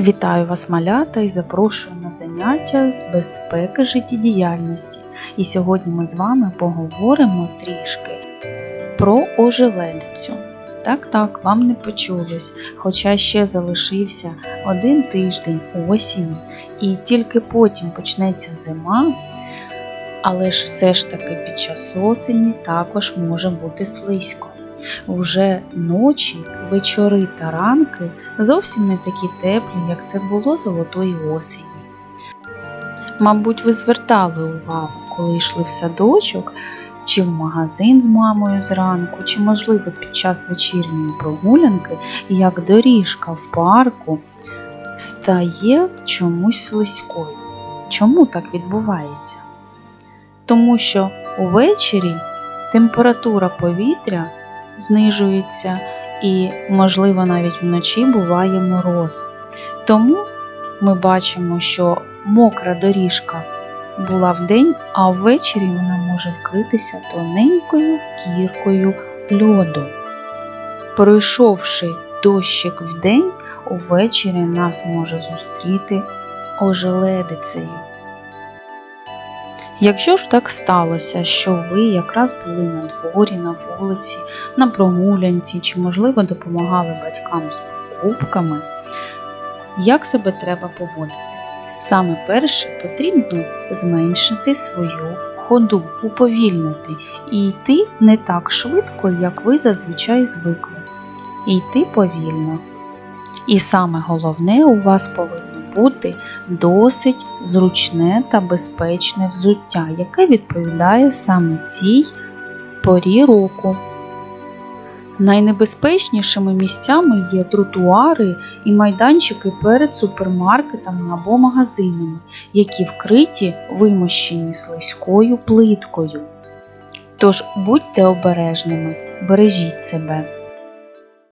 Вітаю вас, малята, і запрошую на заняття з безпеки життєдіяльності. І сьогодні ми з вами поговоримо трішки про ожеледицю. Так, так, вам не почулось, хоча ще залишився один тиждень осінь, і тільки потім почнеться зима, але ж все ж таки під час осені також може бути слизько. Уже ночі, вечори та ранки зовсім не такі теплі, як це було золотої осені. Мабуть, ви звертали увагу, коли йшли в садочок чи в магазин з мамою зранку, чи, можливо, під час вечірньої прогулянки, як доріжка в парку стає чомусь слизькою. Чому так відбувається? Тому що увечері температура повітря знижується і, можливо, навіть вночі буває мороз. Тому ми бачимо, що мокра доріжка була вдень, а ввечері вона може вкритися тоненькою кіркою льоду. Пройшовши дощик вдень, увечері нас може зустріти ожеледицею. Якщо ж так сталося, що ви якраз були на дворі, на вулиці, на прогулянці чи, можливо, допомагали батькам з покупками, як себе треба поводити? Саме перше потрібно зменшити свою ходу, уповільнити і йти не так швидко, як ви зазвичай звикли. І йти повільно. І саме головне у вас повинно бути досить зручне та безпечне взуття, яке відповідає саме цій порі року. Найнебезпечнішими місцями є тротуари і майданчики перед супермаркетами або магазинами, які вкриті вимощені слизькою плиткою. Тож будьте обережними, бережіть себе.